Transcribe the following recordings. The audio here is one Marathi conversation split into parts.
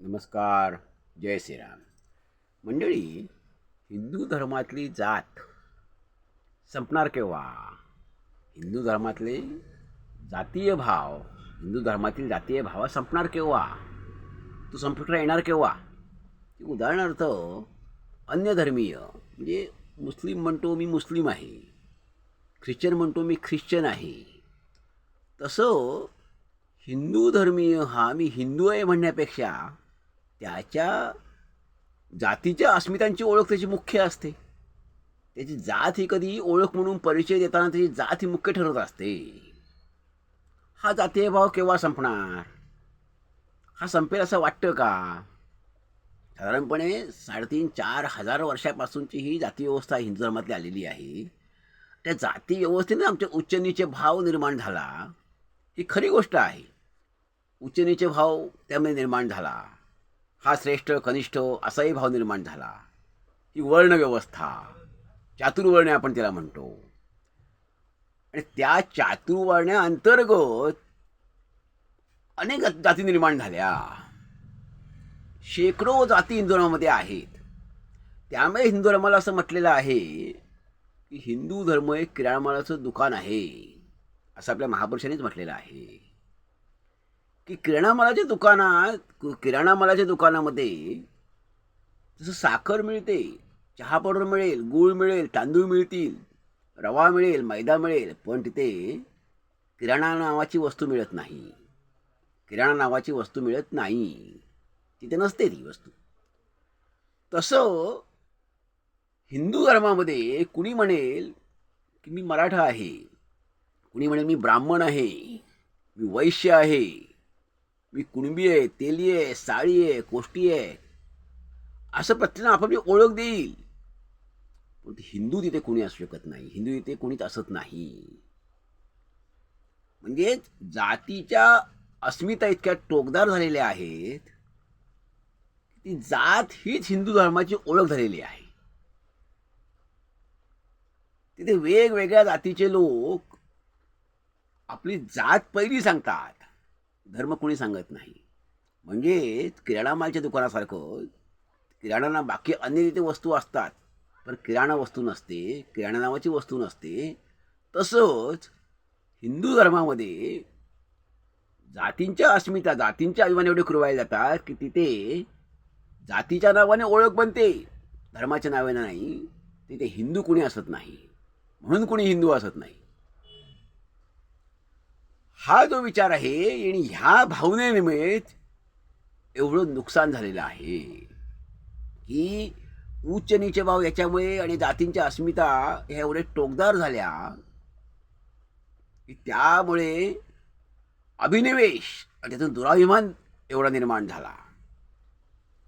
नमस्कार जय श्रीराम. मंडळी हिंदू धर्मातली जात संपणार केव्हा? हिंदू धर्मातले जातीय भाव हिंदू धर्मातील जातीय भाव संपणार केव्हा? तो संपुष्टात येणार केव्हा? उदाहरणार्थ अन्य धर्मीय म्हणजे मुस्लिम म्हणतो मी मुस्लिम आहे ख्रिश्चन म्हणतो मी ख्रिश्चन आहे. तसं हिंदू धर्मीय हा मी हिंदू आहे म्हणण्यापेक्षा त्याच्या जातीच्या अस्मितांची ओळख त्याची मुख्य असते. त्याची जात ही कधी ओळख म्हणून परिचय देताना त्याची जात ही मुख्य ठरत असते. हा जातीय भाव केव्हा संपणार? हा संपेल असं वाटतं का? साधारणपणे साडेतीन चार हजार वर्षापासूनची ही जाती व्यवस्था हिंदू धर्मातली आलेली आहे. त्या जाती व्यवस्थेने आमचे उच्च नीचे भाव निर्माण झाला. ही खरी गोष्ट आहे. उच्च नीचे भाव त्यामध्ये निर्माण झाला. हा श्रेष्ठ कनिष्ठ असाही भाव निर्माण झाला. ही वर्णव्यवस्था चातुर्वर्ण्य आपण त्याला म्हणतो. आणि त्या चातुर्वर्ण्याअंतर्गत अनेक जाती निर्माण झाल्या. शेकडो जाती हिंदू धर्मामध्ये आहेत. त्यामुळे हिंदू धर्माला असं म्हटलेलं आहे की हिंदू धर्म एक किराणामालाचं दुकान आहे असं आपल्या महापुरुषांनीच म्हटलेलं आहे. की किराणा मालाच्या दुकानात किराणा मालाच्या दुकानामध्ये जसं साखर मिळते चहा पावडर मिळेल गूळ मिळेल तांदूळ मिळतील रवा मिळेल मैदा मिळेल पण तिथे किराणा नावाची वस्तू मिळत नाही. किराणा नावाची वस्तू मिळत नाही. तिथे नसते ती वस्तू. तसं हिंदू धर्मामध्ये कुणी म्हणेल की मी मराठा आहे कुणी म्हणेल मी ब्राह्मण आहे मी वैश्य आहे मी कुणबी आहे तेली आहे साळी आहे कोष्टी आहे. असं प्रत्येकानं आपापली ओळख देईल. पण हिंदू तिथे कोणी असू शकत नाही. हिंदू तिथे कोणीच असत नाही. म्हणजेच जातीच्या अस्मिता इतक्या टोकदार झालेल्या आहेत ती जात हीच हिंदू धर्माची ओळख झालेली आहे. तिथे वेगवेगळ्या जातीचे लोक आपली जात पहिली सांगतात. धर्म कोणी सांगत नाही. म्हणजे किराणा मालच्या दुकानासारखं किराणा बाकी अन्य रीती वस्तू असतात पण किराणा वस्तू नसते किराणा नावाची वस्तू नसते. तसंच हिंदू धर्मामध्ये जातींच्या अस्मिता जातींच्या अभिमान एवढे कुरवायला जातात की तिथे जातीच्या नावाने ओळख बनते. धर्माच्या नावाने नाही तिथे हिंदू कुणी असत नाही. म्हणून कुणी हिंदू असत नाही. हा जो विचार आहे आणि ह्या भावनेनिमित्त एवढं नुकसान झालेलं आहे. की उच्च नीच भाव याच्यामुळे आणि जातींच्या अस्मिता ह्या एवढे टोकदार झाल्या की त्यामुळे अभिनिवेश आणि त्यातून दुराभिमान एवढा निर्माण झाला.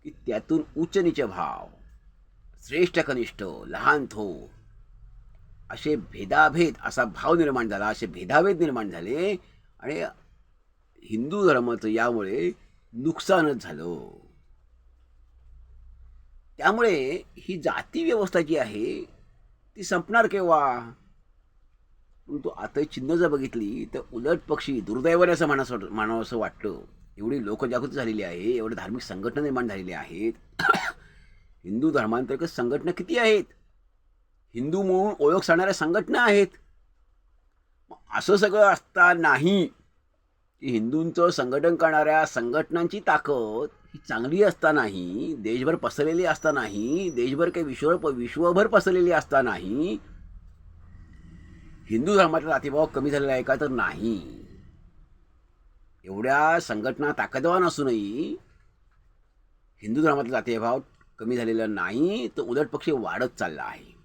की त्यातून उच्च नीच भाव श्रेष्ठ कनिष्ठ लहान थो असे भेदाभेद असा भाव निर्माण झाला असे भेदाभेद निर्माण झाले आणि हिंदू धर्माचं यामुळे नुकसानच झालं. त्यामुळे ही जाती व्यवस्था जी आहे ती संपणार केव्हा? परंतु आता चिन्ह जर बघितली तर उलट पक्षी दुर्दैवाने असं म्हणा म्हणावं असं वाटतं एवढी लोकजागृती झालेली आहे एवढे धार्मिक संघटना निर्माण झालेल्या आहेत. हिंदू धर्मांतर्गत संघटना किती आहेत? हिंदू म्हणून ओळख सांगणाऱ्या संघटना आहेत. असं सगळं असता नाही की हिंदूंचं संघटन करणाऱ्या संघटनांची ताकद ही चांगली असतानाही देशभर पसरलेली असतानाही देशभर काही विश्व विश्वभर पसरलेली असतानाही हिंदू धर्माचा जातीभाव कमी झालेला आहे का तर नाही. एवढ्या संघटना ताकदवान असूनही हिंदू धर्मातला जातीभाव कमी झालेला नाही तर उलट वाढत चालला आहे.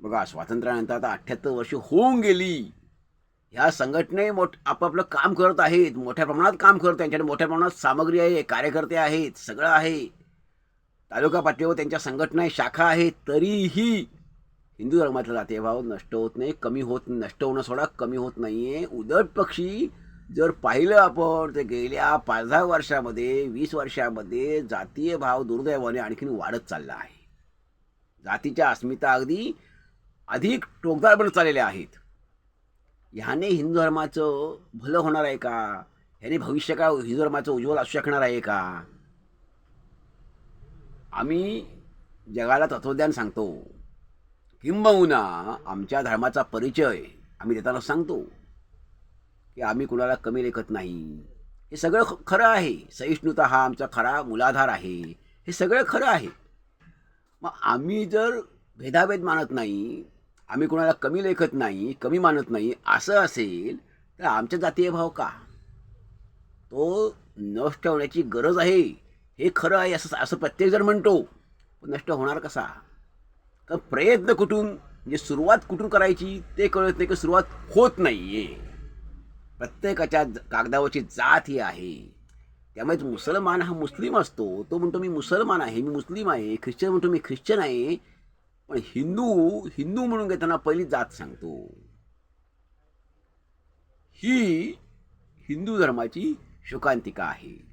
बघा स्वातंत्र्यानंतर आता अठ्ठ्याहत्तर वर्ष होऊन गेली. ह्या संघटने मोठ आपापलं काम करत आहेत. मोठ्या प्रमाणात काम करत त्यांच्याकडे मोठ्या प्रमाणात सामग्री आहे कार्यकर्ते आहेत सगळं आहे. तालुका पातळीवर त्यांच्या संघटना शाखा आहेत तरीही हिंदू धर्मातला जातीभाव नष्ट होत नाही कमी होत नष्ट होणं सोडा कमी होत नाही आहे उदट पक्षी जर पाहिलं आपण तर गेल्या पाच दहा वर्षामध्ये वीस वर्षामध्ये जातीय भाव दुर्दैवाने आणखीन वाढत चालला आहे. जातीच्या अस्मिता अगदी अधिक टोकदार बनत चाललेल्या आहेत. ह्याने हिंदू धर्माचं भलं होणार आहे का? ह्याने भविष्य का हिंदू धर्माचं उज्ज्वल असू शकणार आहे का? आम्ही जगाला तत्त्वज्ञान सांगतो. किंबहुना आमच्या धर्माचा परिचय आम्ही देताना सांगतो की आम्ही कुणाला कमी लेखत नाही. हे सगळं ख- खरं आहे. सहिष्णुता हा आमचा खरा मूलाधार आहे. हे सगळं खरं आहे. मग आम्ही जर भेदाभेद मानत नाही आम्ही कुणाला कमी लेखत नाही कमी मानत नाही असं असेल तर आमच्या जातीय भाव का? तो नष्ट होण्याची गरज आहे हे खरं आहे असं असं प्रत्येकजण म्हणतो. पण नष्ट होणार कसा? तर प्रयत्न कुठून म्हणजे सुरुवात कुठून करायची ते कळत नाही की सुरुवात होत नाही आहे प्रत्येकाच्या कागदावरची जात ही आहे. त्यामुळे मुसलमान हा मुस्लिम असतो. तो म्हणतो मी मुसलमान आहे मी मुस्लिम आहे ख्रिश्चन म्हणतो मी ख्रिश्चन आहे पण हिंदू हिंदू म्हणून घेताना पहिली जात सांगतो. ही हिंदू धर्माची शोकांतिका आहे.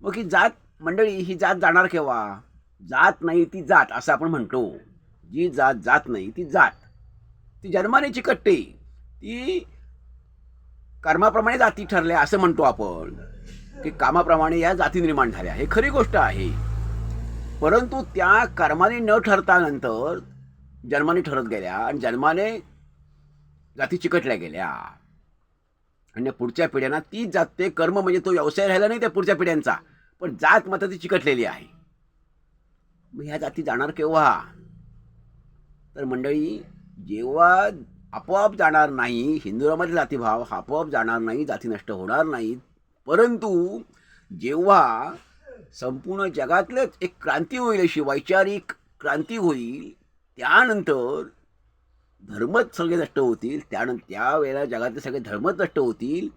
मग ही जात मंडळी ही जात जाणार केव्हा? जात नाही ती जात असं आपण म्हणतो. जी जात जात नाही ती जात. ती जन्माने चिकटते ती कर्माप्रमाणे जाती ठरल्या असं म्हणतो आपण. की कामाप्रमाणे या जाती निर्माण झाल्या. हे खरी गोष्ट आहे. परंतु त्या कर्माने न ठरता नंतर जन्माने ठरत गेल्या आणि जन्माने जाती चिकटल्या गेल्या. आणि पुढच्या पिढ्यांना तीच जात ते कर्म म्हणजे तो व्यवसाय राहिला नाही त्या पुढच्या पिढ्यांचा. पण जात मात्र ती चिकटलेली आहे. मग ह्या जाती जाणार केव्हा? तर मंडळी जेव्हा आपोआप जाणार नाही हिंदुरामध्ये जातीभाव हा आपोआप जाणार नाही जाती नष्ट होणार नाहीत परंतु जेव्हा संपूर्ण जगातलंच एक क्रांती होईल अशी वैचारिक क्रांती होईल त्यानंतर धर्मच सगळे नष्ट होतील. त्यानंतर त्यावेळेला जगातले सगळे धर्मच नष्ट होतील.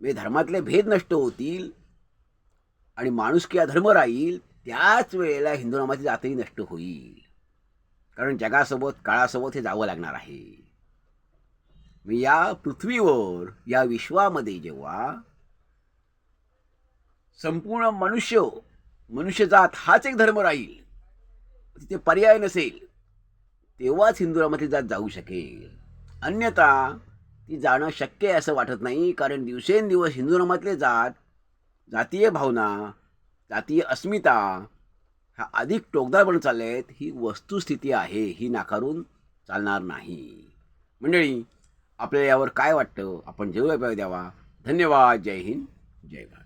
म्हणजे धर्मातले भेद नष्ट होतील. आणि माणूस किंवा धर्म राहील. त्याच वेळेला हिंदू नामाची जातही नष्ट होईल. कारण जगासोबत काळासोबत हे जावं लागणार आहे. मी या पृथ्वीवर या विश्वामध्ये जेव्हा संपूर्ण मनुष्य मनुष्यजात हाच एक धर्म राहील. तिथे पर्याय नसेल तेव्हाच हिंदू जात जाऊ शकेल. अन्यथा ती जाणं शक्य आहे असं वाटत नाही कारण दिवसेंदिवस हिंदू धर्मातले जात जातीय भावना जातीय अस्मिता ह्या अधिक टोकदार बनत चालले आहेत ही वस्तुस्थिती आहे ही नाकारून चालणार नाही. मंडळी आपल्याला यावर काय वाटतं? आपण जेव्हा द्यावा. धन्यवाद. जय हिंद. जय भारत.